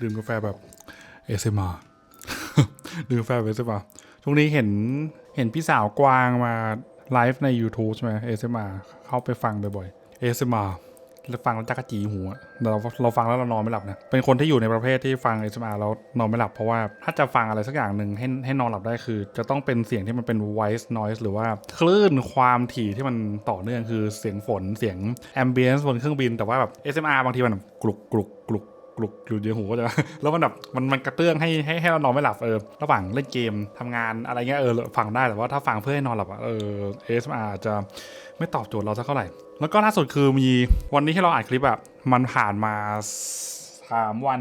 ดื่มกาแฟแบบเอสมาดื่มกาแฟแบบเอสมาช่วงนี้เห็นเห็นพี่สาวกวางมาไลฟ์ใน YouTube ใช่ไหมเอสมาเข้าไปฟังบ่อยๆเอสมาฟังแล้วจักจีหูอะเราเราฟังแล้วเรานอนไม่หลับนะเป็นคนที่อยู่ในประเภทที่ฟัง ASMR แล้วนอนไม่หลับเพราะว่าถ้าจะฟังอะไรสักอย่างหนึ่งให้ให้นอนหลับได้คือ จะต้องเป็นเสียงที่มันเป็น white noise หรือว่าคลื่นความถี่ที่มันต่อเนื่องคือเสียงฝนเสียง ambience บนเครื่องบินแต่ว่าแบบ ASMR บางทีมันกลุกกลุกกลุก กลุกอยู่ในหูก็จะแล้วมันแบบมันมันกระเตื้องให้ให้ให้เรานอนไม่หลับเออระหว่างเล่นเกมทำงานอะไรเงี้ยเออฟังได้แต่ว่าถ้าฟังเพื่อให้นอนหลับเออเออาจะไม่ตอบโจทย์เราสักเท่าไหร่ แล้วก็ล่าสุดคือมีวันนี้ที่เราอัดคลิปอะมันผ่านมาสามวัน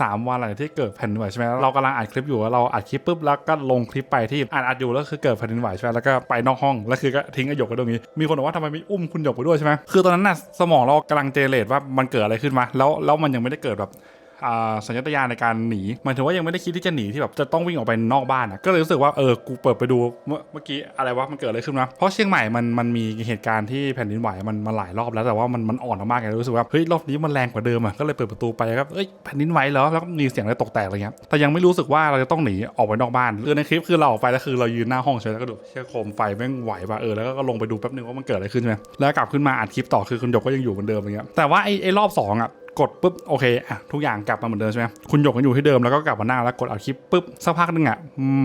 สามวันหลังจากที่เกิดแผ่นดินไหวใช่ไหมเรากำลังอัดคลิปอยู่เราอัดคลิปปุ๊บแล้วก็ลงคลิปไปที่อัดอัดอยู่แล้วคือเกิดแผ่นดินไหวใช่ไหมแล้วก็ไปนอกห้องแล้วคือก็ทิ้งไอ้หยกไว้ตรงนี้ มีคนบอกว่าทำไมไม่อุ้มคุณหยกไปด้วยใช่ไหมคือตอนนั้นน่ะสมองเรากำลังเจเลตว่ามันเกิดอะไรขึ้นมาแล้วแล้วมันยังไม่ได้เกิดแบบ สัญชาตญาณในการหนีหมายถึงว่ายังไม่ได้คิดที่จะหนีที่แบบจะต้องวิ่งออกไปนอกบ้านอะก็เลยรู้สึกว่าเออกูเปิดไปดูเมื่อกี้อะไรวะมันเกิดอะไรขึ้นวะเพราะเชียงใหม่มันมันมีเหตุการณ์ที่แผ่นดินไหวมันมาหลายรอบแล้วแต่ว่ามันมันอ่อนมากๆไงรู้สึกว่าเฮ้ยรอบนี้มันแรงกว่าเดิมอะก็เลยเปิดประตูไปครับเอ้ยแผ่นดินไหวเหรอแล้วก็มีเสียงอะไรตกแตกอะไรเงี้ยแต่ยังไม่รู้สึกว่าเราจะต้องหนีออกไปนอกบ้านคือในคลิปคือเราออกไปแล้วคือเรายืนหน้าห้องใช่ไหมแล้วก็ดูเชี่ยโคมไฟแม่งไหวป่ะเออแล้วก็ลงไปดูแป๊บนึงว่ามันเกิดอะไรขึ้นใช่ไหมแล้วกลับขึ้นมาอัดคลิปต่อคือคุณหยกก็ยังอยู่เหมือนเดิมอะไรเงี้ยแต่ว่าไอ้ไอ้รอบสองอะ กดปุ๊บโอเคอะทุกอย่างกลับมาเหมือนเดิมใช่ไหมคุณหยกยังอยู่ที่เดิมแล้วก็กลับมาหน้าแล้วกดอัดคลิปปุ๊บสักพักหนึงอะ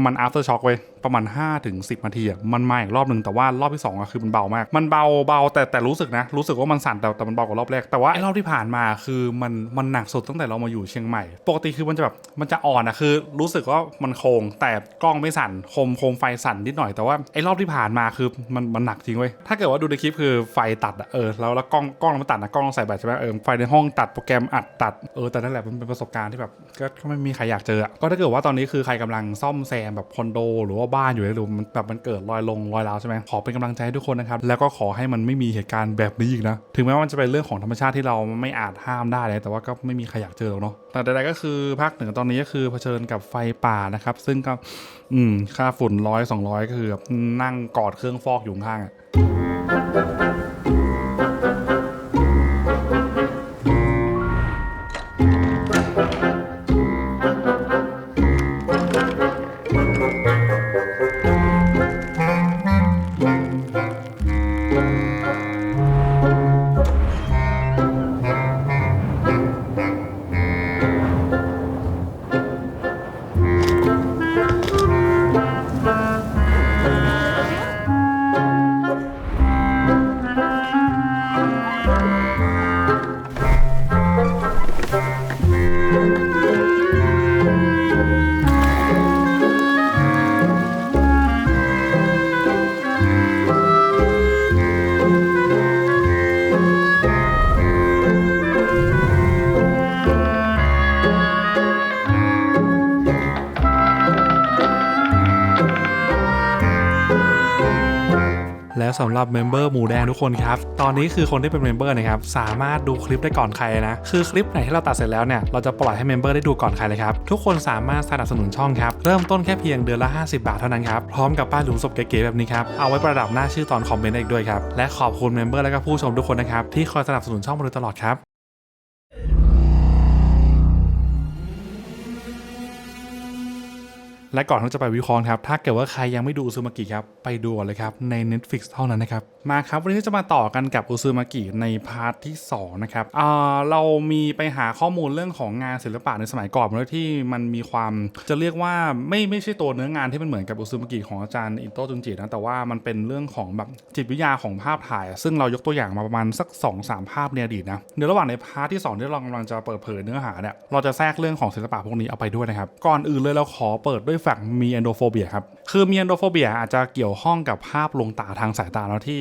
มัน after shock เว้ยประมาณ5ถึง10นาทีอะมันมาอีกรอบหนึ่งแต่ว่ารอบที่2อะคือมันเบามาก มันเบาเบาแต่แต่รู้สึกนะ รู้สึกว่ามันสั่นแต่แต่มันเบากว่ารอบแรกแต่ว่าไอ้รอบที่ผ่านมาคือมันมันหนักสุดตั้งแต่เรามาอยู่เชียงใหม่ ปกติคือมันจะแบบมันจะอ่อนอะคือ รู้สึกว่ามันโคงแต่กล้องไม่สั่นโคมโคมไฟสั่นนิดหน่อยแต่ว่าไอ้รอบที่ผ่านมาคือมันมันหนักจริงเว้ยถ้าเกิดว่าดูในคลิปคือไฟตัดอะเออแล้วแล้วกล้องกล้องเราไม่ตัดนะกล้องใส่แบตใช่ไหมเออไฟในห้องตัดปรแกรมอัดตัดเออแต่นั่นแหละมันเป็นประสบการณ์ที่แบบก็ไม่มีใครอยากเจอก็ถ้าเกิดว่าตอนนี้คือใครกำลังซ่อมแซมแบบคอนโด หรือว่าบ้านอยู่หรือมันแบบมันเกิดรอยลงรอยร้าวใช่ไหมขอเป็นกำลังใจให้ทุกคนนะครับแล้วก็ขอให้มันไม่มีเหตุการณ์แบบนี้อีกนะถึงแม้ว่ามันจะเป็นเรื่องของธรรมชาติที่เราไม่อาจห้ามได้เลยแต่ว่าก็ไม่มีใครอยากเจอหรอกเนาะแต่ใดๆก็คือภาคเหนือตอนนี้ก็คือเผชิญกับไฟป่านะครับซึ่งก็อืมค่าฝุ่นร้อยสองร้อยก็คือแบบนั่งกอดเครื่องฟอกอยู่ข้างอะ สำหรับเมมเบอร์หมูแดงทุกคนครับ ตอนนี้คือคนที่เป็นเมมเบอร์นะครับสามารถดูคลิปได้ก่อนใครนะ คือคลิปไหนที่เราตัดเสร็จแล้วเนี่ยเราจะปล่อยให้เมมเบอร์ได้ดูก่อนใครเลยครับ ทุกคนสามารถสนับสนุนช่องครับ เริ่มต้นแค่เพียงเดือนละ 50 บาทเท่านั้นครับ พร้อมกับป้ายหลุมศพเก๋ๆแบบนี้ครับ เอาไว้ประดับหน้าชื่อตอนคอมเมนต์ได้อีกด้วยครับ และขอบคุณเมมเบอร์และก็ผู้ชมทุกคนนะครับที่คอยสนับสนุนช่องมาโดยตลอดครับ และก่อนที่จะไปวิเคราะห์ครับ ถ้าเกิดว่าใครยังไม่ดูซูมากิครับ ไปดูก่อนเลยครับใน Netflix เท่านั้นนะครับมาครับวันนี้จะมาต่อกันกับอุซึมากิในพาร์ทที่2นะครับเรามีไปหาข้อมูลเรื่องของงานศิลปะในสมัยก่อนมาด้วยที่มันมีความจะเรียกว่าไม่ไม่ใช่ตัวเนื้องานที่มันเหมือนกับอุซึมากิของอาจารย์อิโตจุนจินะแต่ว่ามันเป็นเรื่องของแบบจิตวิทยาของภาพถ่าย ซึ่งเรายกตัวอย่างมาประมาณสัก 2-3 ภาพในอดีตนะในระหว่างในพาร์ทที่สองที่เรากำลังจะเปิดเผยเนื้อหาเนี่ยเราจะแทรกเรื่องของศิลปะพวกนี้เอาไปด้วยนะครับก่อนอื่นเลยเราขอเปิดด้วยฝั่งมีแอนโดโฟเบียครับคือมีแอนโดโฟเบียอาจจะเกี่ยวข้องกับภาพลงตาทางสายตาแล้วที่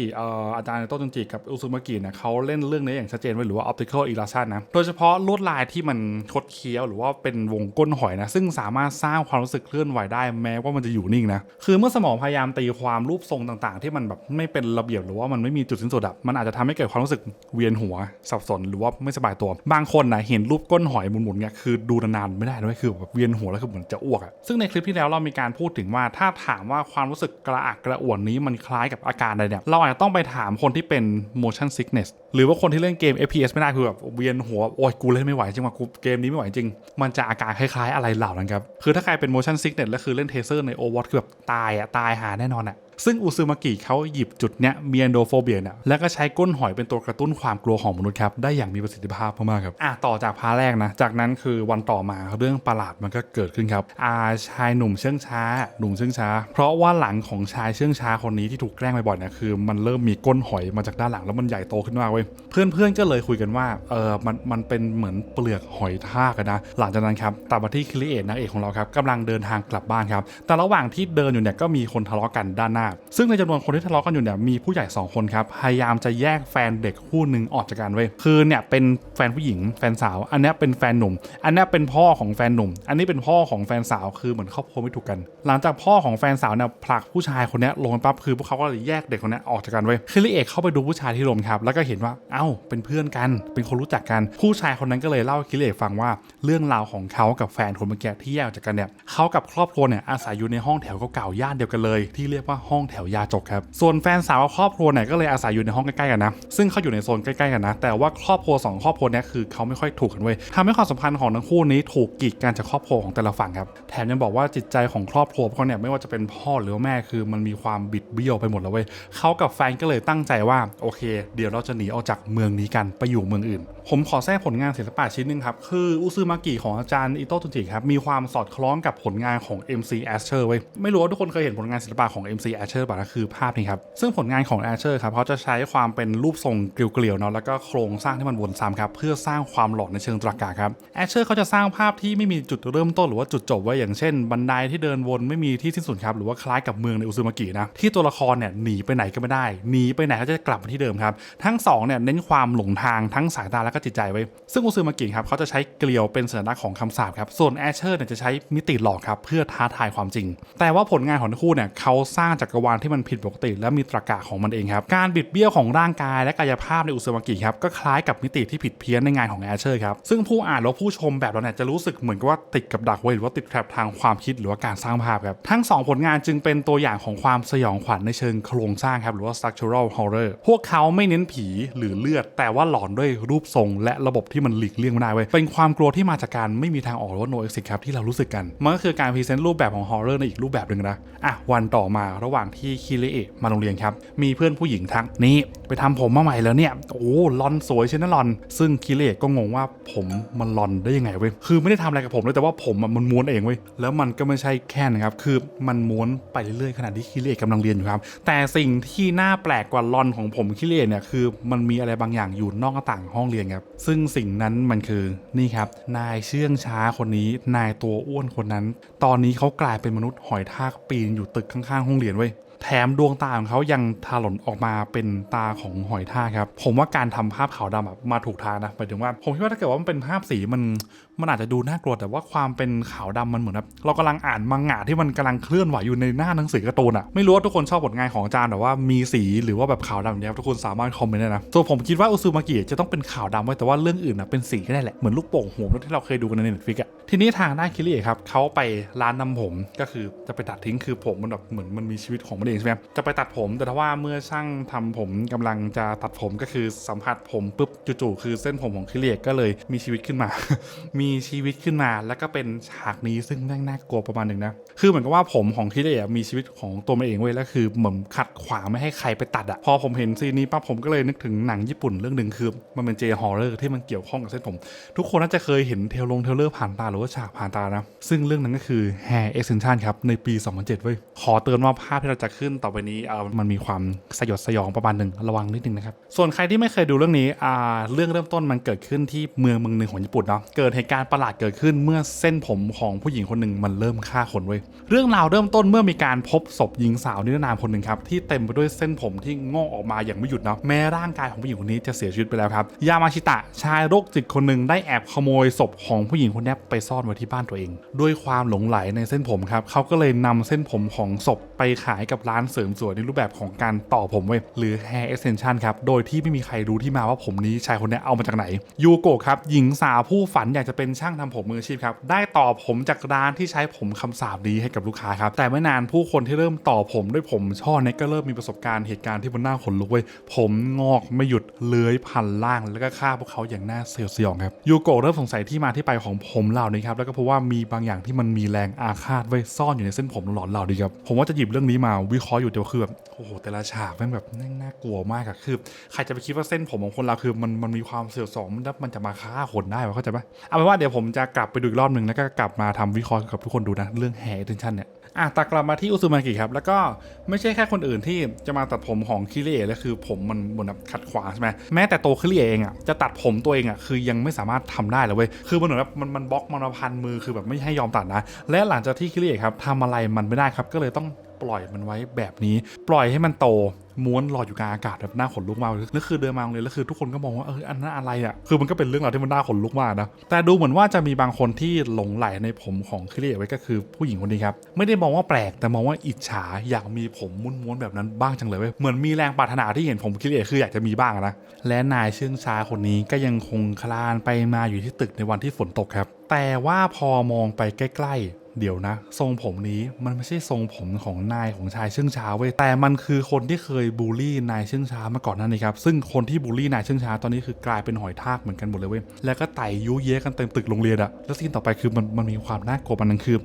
อาจารย์โต้นจิกับอุซุมากิเนี่ยเขาเล่นเรื่องนี้อย่างชัดเจนไว้หรือว่า optical illusion นะ โดยเฉพาะลวดลายที่มันคดเคี้ยวหรือว่าเป็นวงก้นหอยนะ ซึ่งสามารถสร้างความรู้สึกเคลื่อนไหวได้แม้ว่ามันจะอยู่นิ่งนะ คือเมื่อสมองพยายามตีความรูปทรงต่างๆ ที่มันแบบไม่เป็นระเบียบหรือว่ามันไม่มีจุดสิ้นสุดอะมันอาจจะทำให้เกิดความรู้สึกเวียนหัวสับสนหรือว่าไม่สบายตัว บางคนนะเห็นรูปก้นหอยหมุนๆเนี่ยคือดูนานๆไม่ได้ด้วยคือแบบเวียนหัวแล้วคือเหมือนจะอ้วกอะซึ่งในคลิปที่แล้วเรามีการพูดถึงว่าถ้าถามว่าความรู้สึกกระอักกระอ่วนนี้มันคล้ายกับอาการใดเนี่ยเราอาจจะต้องไปถามคนที่เป็น motion sickness หรือว่าคนที่เล่นเกม FPS ไม่ได้คือแบบเวียนหัวโอ้ยกูเล่นไม่ไหวจริงว่ะกูเกมนี้ไม่ไหวจริง มันจะอาการคล้ายๆอะไรเหล่านั้นครับ คือถ้าใครเป็น motion sickness แล้วคือเล่นเทเซอร์ใน Overwatch คือแบบตายอะตายหาแน่นอนอะ ซึ่งอุซึมากิเขาหยิบจุดเนี้ยเมียนโดโฟเบียเนี่ยแล้วก็ใช้ก้นหอยเป็นตัวกระตุ้นความกลัวของมนุษย์ครับได้อย่างมีประสิทธิภาพมากๆครับอะต่อจากพาแรกนะจากนั้นคือวันต่อมาเรื่องประหลาดมันก็เกิดขึ้นครับอาชายหนุ่มเชื่องช้า หนุ่มเชื่องช้า เพราะว่าหลังของชายเชื่องช้าคนนี้ที่ถูกแกล้งบ่อยๆเนี่ยคือมันเริ่มมีก้นหอยมาจากด้านหลังแล้วมันใหญ่โตขึ้นมากเว้ยเพื่อนๆก็เลยคุยกันว่าเออมันมันเป็นเหมือนเปลือกหอยทากนะหลังจากนั้นครับตัดมาที่ครีเอทนางเอกของเราครับกำลังเดินทางกลับบ้านครับแต่ระหว่างที่เดินอยู่เนี่ยก็มีคนทะเลาะกันด้านหน้าซึ่งในจำนวนคนที่ทะเลาะกันอยู่เนี่ยมีผู้ใหญ่สองคนครับ พยายามจะแยกแฟนเด็กคู่หนึ่งออกจากกันเว้ยคือเนี่ยเป็นแฟนผู้หญิงแฟนสาว อันนี้เป็นแฟนหนุ่ม อันนี้เป็นพ่อของแฟนหนุ่ม อันนี้เป็นพ่อของแฟนสาวคือเหมือนครอบครัวไม่ถูกกัน หลังจากพ่อของแฟนสาวเนี่ยผลักผู้ชายคนนี้ลงไปปั๊บคือพวกเขาก็เลยแยกเด็กคนนี้ออกจากกันเว้ยคือลิเอกเข้าไปดูผู้ชายที่ลมครับแล้วก็เห็นว่าเอ้าเป็นเพื่อนกัน เป็นคนรู้จักกัน ผู้ชายคนนั้นก็เลยเล่าให้คิริเอกฟังว่าเรื่องราวของเขากับแฟนคนเมื่อกี้ที่แยกออกจากกันเนี่ยเขากับครอบครัวเนี่ยอาศัยอยู่ในห้องแถวเก่าๆย่านเดียวกันเลย ที่เรียกว่าห้ององแถวยาจกครับ ส่วนแฟนสาวกับครอบครัวเนี่ยก็เลยอาศัยอยู่ในห้องใกล้ๆกันนะ ซึ่งเขาอยู่ในโซนใกล้ๆกันนะ แต่ว่าครอบครัวสองครอบครัวเนี้คือเขาไม่ค่อยถูกกันเว้ยทำให้ความสัมพันธ์ของทั้งคู่นี้ถูกกีดกันจากครอบครัวของแต่ละฝั่งครับ แถมยังบอกว่าจิตใจของครอบครัวพวกเขาเนี่ยไม่ว่าจะเป็นพ่อหรือแม่คือมันมีความบิดเบี้ยวไปหมดแล้วเว้ยเขากับแฟนก็เลยตั้งใจว่าโอเค เดี๋ยวเราจะหนีออกจากเมืองนี้กันไปอยู่เมืองอื่น ผมขอแทรกผลงานศิลปะชิ้นหนึ่งครับ คืออุซึมากิของอาจารย์อิโตะตุจิครับ มีความสอดคล้องกับผลงานของ MC Asher เว้ยไม่รู้ว่าทุกคนเคยเห็นผลงานศิลปะของ MC Asher ป่ะนะคือภาพนี้ครับ ซึ่งผลงานของ Asher ครับเขาจะใช้ความเป็นรูปทรงเกลียวๆเนาะแล้วก็โครงสร้างที่มันวนซ้ำครับเพื่อสร้างความหลอนในเชิงตรรกะครับ Asher เขาจะสร้างภาพที่ไม่มีจุดเริ่มต้นหรือว่าจุดจบไว้อย่างเช่น บันไดที่เดินวนไม่มีที่สิ้นสุดครับหรือว่าคล้ายกับเมืองในอุซึมากินะที่ตัวละครเนี่ยหนีไปไหนก็ไม่ได้หนีไปไหนก็จะกลับมาที่เดิมครับทั้งสองเนี่ยเน้นความหลงทางทั้งสายตาและก็จิตใจไว้ ซึ่งอุซึมากิครับเขาจะใช้เกลียวเป็นสัญลักษณ์ของคำสาปครับส่วนแอชเชอร์เนี่ยจะใช้มิติหลอกครับเพื่อท้าทายความจริง แต่ว่าผลงานของทั้งคู่เนี่ยเขาสร้างจักรวาลที่มันผิดปกติ และมีตรรกะของมันเองครับการบิดเบี้ยวของร่างกายและกายภาพในอุซึมากิครับก็คล้ายกับมิติที่ผิดเพี้ยนในงานของแอชเชอร์ครับซึ่งผู้อ่านและผู้ชมแบบเราเนี่ยจะรู้สึกเหมือนกับว่าติดกับดักไว้หรือว่าติดแทรปทางความคิดหรือว่าการสร้างภาพครับทั้งสองผลงานจึงเป็นตัวอย่างของความสยองขวัญในเชิงโครงสร้างครับหรือว่า structural horror พวกเขาไม่เน้นผีหรือเลือด แต่ว่าหลอนด้วยรูปทรงและระบบที่มันหลีกเลี่ยงไม่ได้เว้ยเป็นความกลัวที่มาจากการไม่มีทางออกหรือว่า no exit ครับที่เรารู้สึกกัน มันก็คือการพรีเซนต์รูปแบบของ horror ในอีกรูปแบบหนึ่งนะอะวันต่อมาระหว่างที่คิริเอะมาโรงเรียนครับมีเพื่อนผู้หญิงทักนี่ไปทำผมมาใหม่แล้วเนี่ยโอ้ลอนสวยใช่ไหมลอน ซึ่งคิริเอะก็งงว่าผมมันลอนได้ยังไงเว้ยคือไม่ได้ทำอะไรกับผมเลยแต่ว่าผมมันม้วนเองเว้ยแล้วมันก็ไม่ใช่แค่นะครับคือมันม้วนไปเรื่อยๆขณะที่คิริเอะกำลังเรียนอยู่ครับแต่สิ่งที่น่าแปลกกว่าลอนของผมคิริเอะเนี่ยคือมันมีอะไรบางอย่างอยู่นอกหน้าต่างห้องเรียนครับซึ่งสิ่งนั้นมันคือนี่ครับ นายเชื่องช้าคนนี้ นายตัวอ้วนคนนั้น ตอนนี้เขากลายเป็นมนุษย์หอยทากปีนอยู่ตึกข้างๆห้องเรียนเว้ย แถมดวงตาของเขายังถลนออกมาเป็นตาของหอยทากครับ ผมว่าการทำภาพขาวดำแบบมาถูกทางนะหมายถึงว่า ผมคิดว่าถ้าเกิดว่ามันเป็นภาพสีมันมันอาจจะดูน่ากลัวแต่ว่าความเป็นขาวดำมันเหมือนแบบเรากำลังอ่านมังงะที่มันกำลังเคลื่อนไหวอยู่ในหน้าหนังสือการ์ตูนอะไม่รู้ว่าทุกคนชอบผลงานของอาจารย์แต่ว่ามีสีหรือว่าแบบขาวดำแบบนี้ทุกคนสามารถคอมเมนต์ได้นะส่วนผมคิดว่าอุซุมากิจะต้องเป็นขาวดำไว้แต่ว่าเรื่องอื่นอะเป็นสีก็ได้แหละเหมือนลูกโป่งหัวที่เราเคยดูกันในเน็ตฟิกอะทีนี้ทางด้านคิริเอะครับเขาไปร้านนำผมก็คือจะไปตัดทิ้งคือผมมันแบบเหมือนมันมีชีวิตของมันเองใช่ไหมจะไปตัดผมแต่ถ้าว่าเมื่อช่างทำผมกำลังจะตัดผมก็คือสัมผัสผมปุ๊บจู่ๆคือเส้นผมของคิริเอะก็เลยมีชีวิตขึ้นมา มีชีวิตขึ้นมาแล้วก็เป็นฉากนี้ซึ่งแม่งน่ากลัวประมาณหนึ่งนะคือเหมือนกับว่าผมของคิริเอะมีชีวิตของตัวมันเองเว้ยแล้วคือเหมือนขัดขวางไม่ให้ใครไปตัดอะพอผมเห็นซีนนี้ปั๊บผมก็เลยนึกถึงหนังญี่ปุ่นเรื่องหนึ่งคือมันเป็นเจฮอร์เรอร์ที่มันเกี่ยวข้องกับเส้นผม ทุกคนน่าจะเคยเห็นเทลลงเทเลอร์ผ่านตาหรือว่าฉากผ่านตานะซึ่งเรื่องนั้นก็คือ Hair Extension ครับในปี 2007เว้ยขอเตือนว่าภาพที่เราจะขึ้นต่อไปนี้เออมันมีความสยดสยองประมาณหนึ่งระวังนิดนึงนะครับ ส่วนใครที่ไม่เคยดูเรื่องนี้อ่าเรื่องเริ่มต้นมันเกิดขึ้นที่เมืองเมืองหนึ่งของญี่ปุ่นเนาะเกิดเหตุการณ์ประหลาดเกิดขึ้นเมื่อเส้นผมของผู้หญิงคนหนึ่งมันเริ่มฆ่าคนเว้ยเรื่องราวเริ่มต้นเมื่อมีการพบศพหญิงสาวนิรนามคนหนึ่งครับที่เต็มไปด้วยเส้นผมที่งอกออกมาอย่างไม่หยุดเนาะแม้ร่างกายของผู้หญิงคนนี้จะเสียชีวิตไปแล้วครับยามาชิตะชายโรคจิตคนหนึ่งได้แอบขโมยศพของผู้หญิงคนนี้ไปซ่อนไว้ที่บ้านตัวเอง ด้วยความหลงไหลในเส้นผมครับเขาก็เลยนำเส้นผมของศพไปขายกับร้านเสริมสวยในรูปแบบของการต่อผมเว้ยหรือ hair extension ครับ โดยที่ไม่มีใครรู้ที่มาว่าผมนี้ชายคนนี้เอามาจากไหนยูโกะครับหญิงสาวผู้ฝันอยากจะเป็นช่างทำผมมืออาชีพครับได้ต่อผมจากร้านที่ใช้ผมคำสาบนี้ให้กับลูกค้าครับแต่ไม่นานผู้คนที่เริ่มต่อผมด้วยผมช่อเนี่ยก็เริ่มมีประสบการณ์เหตุการณ์ที่มันน่าขนลุกเว้ยผมงอกไม่หยุดเลื้อยพันล่าง แล้วก็ฆ่าพวกเขาอย่างน่าเสียวสยองครับยูโกะเริ่มสงสัยที่มาที่ไปของผมเหล่านี้ครับแล้วก็เพราะว่ามีบางอย่างที่มันมีแรงอาฆาตไว้ซ่อนอยู่ในเส้นผมหลอนเหล่านี้ครับผมว่าจะหยิบเรื่องนี้มาวิเคราะห์อยู่เดียวคือแบบโอ้โหแต่ละฉากแม่งแบบน่ากลัวมากอะคือใครจะไปคิดว่าเส้นผมของคนเราคือมันมันมีความเสียวสองมันมันจะมาฆ่าคนได้เข้าใจปะเอาเป็นว่าเดี๋ยวผมจะกลับไปดูอีกรอบหนึ่งแล้วก็กลับมาทำวิเคราะห์กับทุกคนดูนะเรื่องแฮร์เทนชันเนี่ยอะตักลับมาที่อุซุมากิครับ แล้วก็ไม่ใช่แค่คนอื่นที่จะมาตัดผมของคิริเอะแล้วคือผมมันบนแบบขัดขวางใช่ไหมแม้แต่โตคิริเอะเองอะจะตัดผมตัวเองอะคือยังไม่สามารถทำได้เลยเว้ยคือมันเหมือนแบบมันมันบล็อกมันพันมือคือแบบไม่ให้ยอมตัดนะ และหลังจากที่คิริเอะครับทำอะไรมันไม่ได้ครับก็เลยต้อง ปล่อยมันไว้แบบนี้ ปล่อยให้มันโตม้วนลอยอยู่กลางอากาศแบบน่าขนลุกมากเลยแล้วคือเดินมาเรียแล้วคือทุกคนก็มองว่าเอออันนั้นอะไรอะคือมันก็เป็นเรื่องราวที่มันน่าขนลุกมากนะแต่ดูเหมือนว่าจะมีบางคนที่หลงไหลในผมของคิริเอไว้ก็คือผู้หญิงคนนี้ครับไม่ได้มองว่าแปลกแต่มองว่าอิจฉาอยากมีผมม้วนๆแบบนั้นบ้างจังเลยเว้ยเหมือนมีแรงปรารถนาที่เห็นผมคิริเอคืออยากจะมีบ้างนะและนายเชื่องช้าคนนี้ก็ยังคงคลานไปมาอยู่ที่ตึกในวันที่ฝนตกครับแต่ว่าพอมองไปใกล้ๆ เดี๋ยวนะ ทรงผมนี้มันไม่ใช่ทรงผมของนายของชายเชื่องช้าเว้ยแต่มันคือคนที่เคยบูลลี่นายเชื่องช้ามาก่อนนั่นนี่ครับซึ่งคนที่บูลลี่นายเชื่องช้าตอนนี้คือกลายเป็นหอยทากเหมือนกันหมดเลยเว้ยแล้วก็ไต่ยุเยะกันเต็มตึกโรงเรียนอะแล้วซีนต่อไปคือมันมันมีความน่ากลัวมันนึงคือ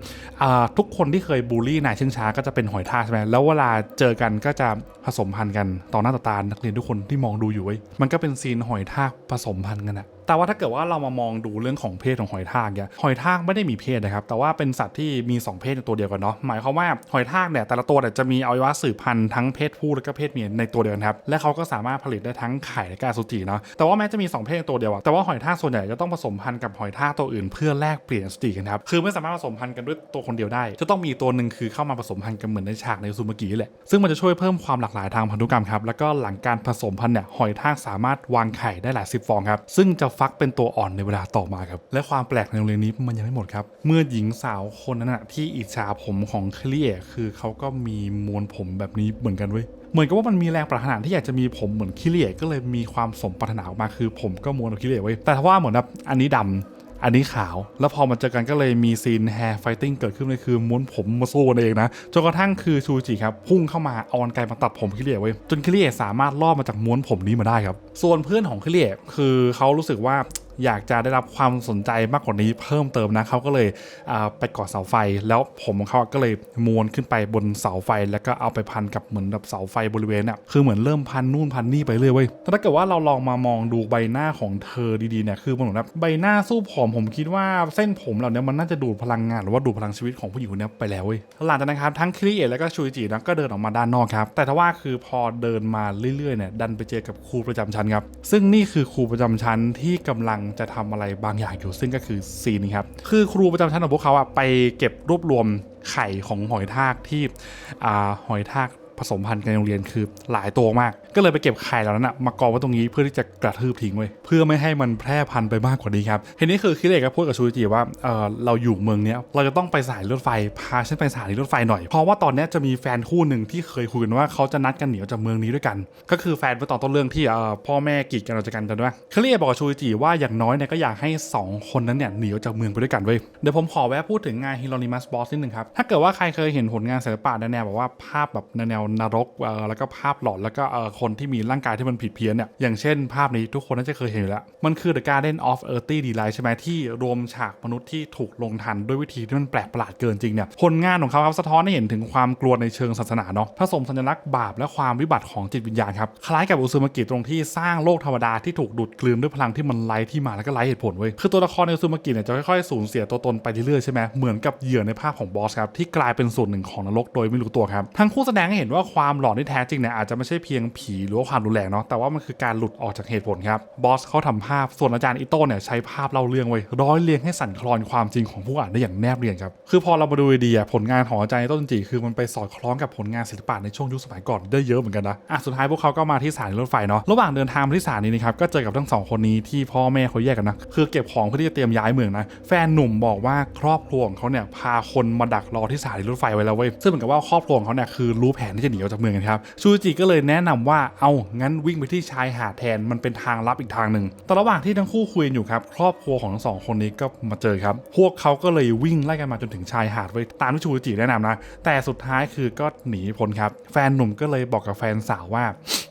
อ่าทุกคนที่เคยบูลลี่นายเชื่องช้าก็จะเป็นหอยทากใช่ไหมแล้วเวลาเจอกันก็จะผสมพันธุ์กันต่อหน้าต่อตานักเรียนทุกคนที่มองดูอยู่เว้ยมันก็เป็นซีนหอยทากผสมพันธุ์กันอะ แต่ว่าถ้าเกิดว่าเรามามองดูเรื่องของเพศของหอยทากเนี่ยหอยทากไม่ได้มีเพศนะครับแต่ว่าเป็นสัตว์ที่มี 2 เพศในตัวเดียวกันเนาะหมายความว่าหอยทากเนี่ยแต่ละตัวเนี่ยจะมีอวัยวะสืบพันธุ์ทั้งเพศผู้และก็เพศเมียในตัวเดียวกันครับและเขาก็สามารถผลิตได้ทั้งไข่และก็สุจิเนาะแต่ว่าแม้จะมี 2 เพศในตัวเดียวแต่ว่าหอยทากส่วนใหญ่จะต้องผสมพันธุ์กับหอยทากตัวอื่น เพื่อแลกเปลี่ยนสุจิกันครับคือไม่สามารถผสมพันธุ์กันด้วยตัวคนเดียวได้ จะต้องมีตัวหนึ่งคือเข้ามาผสมพันธุ์กันเหมือนในฉากในซูมากิแหละซึ่งมันจะช่วยเพิ่มความหลากหลายทางพันธุกรรมครับแล้วก็หลังการผสมพันธุ์เนี่ยหอยทากสามารถวางไข่ได้หลายสิบฟองครับซึ่งจะฟักเป็นตัวอ่อนในเวลาต่อมาครับ และความแปลกในโรงเรียนนี้มันยังไม่หมดครับ เมื่อหญิงสาวคนนั้นนะที่อิจฉาผมของเคลียคือเขาก็มีมวลผมแบบนี้เหมือนกันเว้ยเหมือนกับว่ามันมีแรงปรารถนาที่อยากจะมีผมเหมือนคิเลียก็เลยมีความสมปรารถนาออกมาคือผมก็ม้วนคิเลียไว้แต่ว่าเหมือนแบบอันนี้ดำ อันนี้ขาว แล้วพอมาเจอกันก็เลยมีซีนแฮร์ไฟติ้งเกิดขึ้นเลยคือม้วนผมมาสู้กันเองนะจนกระทั่งคือชูจิครับพุ่งเข้ามาเอากรรไกลมาตัดผมคิเลียไว้จนคิเลียสามารถลอบมาจากม้วนผมนี้มาได้ครับส่วนเพื่อนของคิเลียคือเขารู้สึกว่า อยากจะได้รับความสนใจมากกว่านี้เพิ่มเติมนะเขาก็เลยไปเกาะเสาไฟ แล้วผมของเขาก็เลยม้วนขึ้นไปบนเสาไฟ แล้วก็เอาไปพันกับเหมือนแบบเสาไฟบริเวณน่ะคือเหมือนเริ่มพันนู่นพันนี่ไปเรื่อยเว้ยถ้าเกิดว่าเราลองมามองดูใบหน้าของเธอดีๆเนี่ยคือมันเหมือนแบบใบหน้าสู้ผอมผมคิดว่าเส้นผมเหล่านี้มันน่าจะดูดพลังงานหรือว่าดูดพลังชีวิตของผู้หญิงคนนี้ไปแล้วเว้ยหลังจากนั้นครับทั้งครีเอทแล้วก็ชูจินะก็เดินออกมาด้านนอกครับแต่ถ้าว่าคือพอเดินมาเรื่อยๆเนี่ยดันไปเจอกับครูประจำชั้นครับซึ่งนี่คือครูประจำชั้นที่กำลังจะทำอะไรบางอย่างอยู่ซึ่งก็คือซีนครับคือครูประจำชั้นของพวกเขาอะไปเก็บรวบรวมไข่ของหอยทากที่อ่าหอยทาก ผสมพันธุ์กันในโรงเรียนคือหลายตัวมาก ก็เลยไปเก็บไข่เหล่านั้นอะมากองไว้ตรงนี้เพื่อที่จะกระทืบทิ้งไว้เพื่อไม่ให้มันแพร่พันธุ์ไปมากกว่านี้ครับทีนี้คือคิดเอกก็พูดกับชูจิว่าเออเราอยู่เมืองเนี้ยเราจะต้องไปสายรถไฟพาฉันไปสานีรถไฟหน่อยเพราะว่าตอนนี้จะมีแฟนคู่หนึ่งที่เคยคุยกันว่าเขาจะนัดกันหนีออกจากเมืองนี้ด้วยกัน ก็คือแฟนเมื่อตอนต้นเรื่องที่เอ่อพ่อแม่กีดกันเราจะกันกันด้วยคิเอกบอกกับชูจิว่าอย่างน้อยเนี่ยก็อยากให้สองคนนั้นเนี่ยหนีออกจากเมืองไปด้วยกันเว้ยเดี๋ยวผมขอแวะพูดถึงงานฮิโรนิมัสบอสนิดนึงครับถ้าเกิดว่าใครเคยเห็นผลงานศิลปะแนวแบบว่าภาพแบบแนวๆนรกเออแล้วก็ภาพหลอนแล้วก็เออคนที่มีร่างกายที่มันผิดเพี้ยนเนี่ยอย่างเช่นภาพนี้ทุกคนน่าจะเคยเห็นอยู่แล้ว มันคือ The Garden of Earthy Delight ใช่ไหมที่รวมฉากมนุษย์ที่ถูกลงทันด้วยวิธีที่มันแปลกประหลาดเกินจริงเนี่ยผลงานของเขาครับสะท้อนให้เห็นถึงความกลัวในเชิงศาสนาเนาะผสมสัญลักษณ์บาปและความวิบัติของจิตวิญญาณครับคล้ายกับอุซุมากิตรงที่สร้างโลกธรรมดาที่ถูกดูดกลืนด้วยพลังที่มันไร้ที่มาและก็ไร้เหตุผลเว้ยคือตัวละครในอุซุมากิเนี่ยจะค่อยๆสูญเสียตัวตนไปเรื่อยๆใช่ไหมเหมือนกับเหยื่อในภาพของบอสครับที่กลายเป็นส่วนหนึ่งของนรกโดยไม่รู้ตัวครับทั้งคู่แสดงให้เห็นว่าความหลอนที่แท้จริงเนี่ยอาจจะไม่ใช่เพียงผีหรือว่าความรุนแรงเนาะแต่ว่ามันคือการหลุดออกจากเหตุผลครับบอสเขาทำภาพส่วนอาจารย์อิโต้เนี่ยใช้ภาพเล่าเรื่องไว้ร้อยเรียงให้สั่นคลอนความจริงของผู้อ่านได้อย่างแนบเนียนครับคือพอเรามาดูดีๆอผลงานของอาจารย์อิโต้จริงๆคือมันไปสอดคล้องกับผลงานศิลปะในช่วงยุคสมัยก่อนได้เยอะเหมือนกันนะอะสุดท้ายพวกเขาก็มาที่สถานีรถไฟเนาะระหว่างเดินทางมาที่สถานีนะครับก็เจอกับทั้งสองคนนี้ที่พ่อแม่เขาแยกกันนะคือเก็บของเพื่อที่จะเตรียมย้ายเมืองนะแฟนหนุ่มบอกว่าครอบครัวของเขาเนี่ยพาคนมาดักรอที่สถานีรถไฟไว้แล้วเว้ยซึ่งเหมือนกับว่าครอบครัวของเขาเนี่ยคือรู้แผนที่ที่จะหนีออกจากเมืองกันครับชูจิก็เลยแนะนำว่าเอางั้นวิ่งไปที่ชายหาดแทนมันเป็นทางลับอีกทางหนึ่งแต่ระหว่างที่ทั้งคู่คุยอยู่ครับครอบครัวของทั้งสองคนนี้ก็มาเจอครับ พวกเขาก็เลยวิ่งไล่กันมาจนถึงชายหาดไว้ตามที่ชูจิแนะนำนะแต่สุดท้ายคือก็หนีพ้นครับ แฟนหนุ่มก็เลยบอกกับแฟนสาวว่า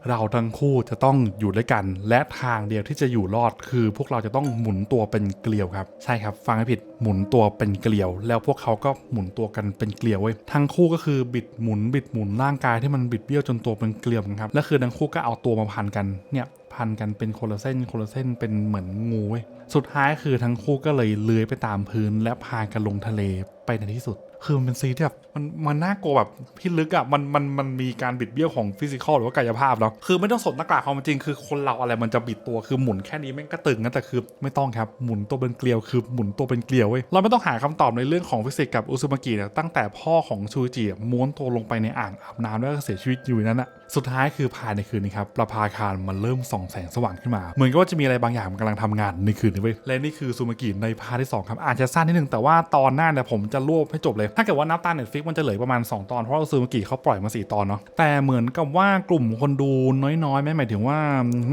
เราทั้งคู่จะต้องอยู่ด้วยกัน และทางเดียวที่จะอยู่รอดคือ พวกเราจะต้องหมุนตัวเป็นเกลียวครับ ใช่ครับ ฟังไม่ผิดหมุนตัวเป็นเกลียว แล้วพวกเขาก็หมุนตัวกันเป็นเกลียวเว้ยทั้งคู่ก็คือบิดหมุนบิดหมุนร่างกายที่มันบิดเบี้ยวจนตัวเป็นเกลียวครับแล้วคือทั้งคู่ก็เอาตัวมาพันกันเนี่ยพันกันเป็นคนละเส้นคนละเส้นเป็นเหมือนงูเว้ยสุดท้ายคือทั้งคู่ก็เลยเลื้อยไปตามพื้นและพากันลงทะเลไปในที่สุด คือมันเป็นซีที่แบบมันมันน่ากลัวแบบพิลึกอะ่ะมันมันมันมีการบิดเบี้ยวของฟิสิกอลหรือว่ากายภาพเนาะคือไม่ต้องสนหน้ากากความจริงคือคนเราอะไรมันจะบิดตัวคือหมุนแค่นี้แม่งก็ตึงนะแต่คือไม่ต้องครับหมุนตัวเป็นเกลียวคือหมุนตัวเป็นเกลียวเว้ยเราไม่ต้องหาคำตอบในเรื่องของฟิสิกส์กับอุซุมากิเนี่ยตั้งแต่พ่อของชูจิม้วนตัวลงไปในอ่างอาบน้ำแล้วก็เสียชีวิตอยู่นั้นอะสุดท้ายคือภายในคืนนี้ครับประภาคารมันเริ่มส่องแสงสว่างขึ้นมา เหมือนกับว่าจะมีอะไรบางอย่างมันกำลังทำงานในคืนนี้เว้ยและนี่คือซูมากิในพาร์ทที่สองครับอาจจะสั้นนิดนึงแต่ว่าตอนหน้าเนี่ยผมจะรวบให้จบเลยถ้าเกิดว่านับตามเน็ตฟิกมันจะเหลือประมาณ 2 ตอน เพราะว่าซูมากิเขาปล่อยมา 4 ตอนเนาะแต่เหมือนกับว่ากลุ่มคนดูน้อยๆไม่หมายถึงว่า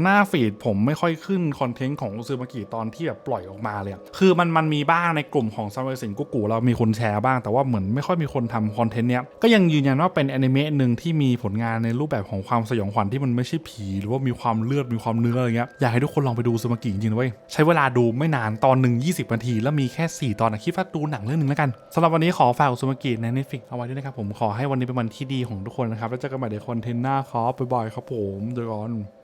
หน้าฟีดผมไม่ค่อยขึ้นคอนเทนต์ของซูมากิตอนที่แบบปล่อยออกมาเลยคือมันมันมีบ้างในกลุ่มของซัมเมอร์สิงกุกูเรามีคนแชร์บ้างแต่ว่าเหมือนไม่ค่อยมีคนทำคอนเทนต์เนี้ยก็ยังยืนยันว่าเป็นแอนิเมะหนึ่งที่มีผลงานในรูปแบบของความสยองขวัญที่มันไม่ใช่ผีหรือว่ามีความเลือดมีความเนื้ออะไรเงี้ยอยากให้ทุกคนลองไปดูซูมากิจริงๆเว้ยใช้เวลาดูไม่นานตอนหนึ่ง20นาที แล้วมีแค่ 4 ตอนนะคิดว่าดูหนังเรื่องหนึ่งแล้วกันสำหรับวันนี้ขอฝากซูมากิใน Netflix เอาไว้ด้วยนะครับผมขอให้วันนี้เป็นวันที่ดีของทุกคนนะครับ แล้วเจอกันใหม่ในคอนเทนต์หน้าครับบ๊ายบายครับผมเจอกัน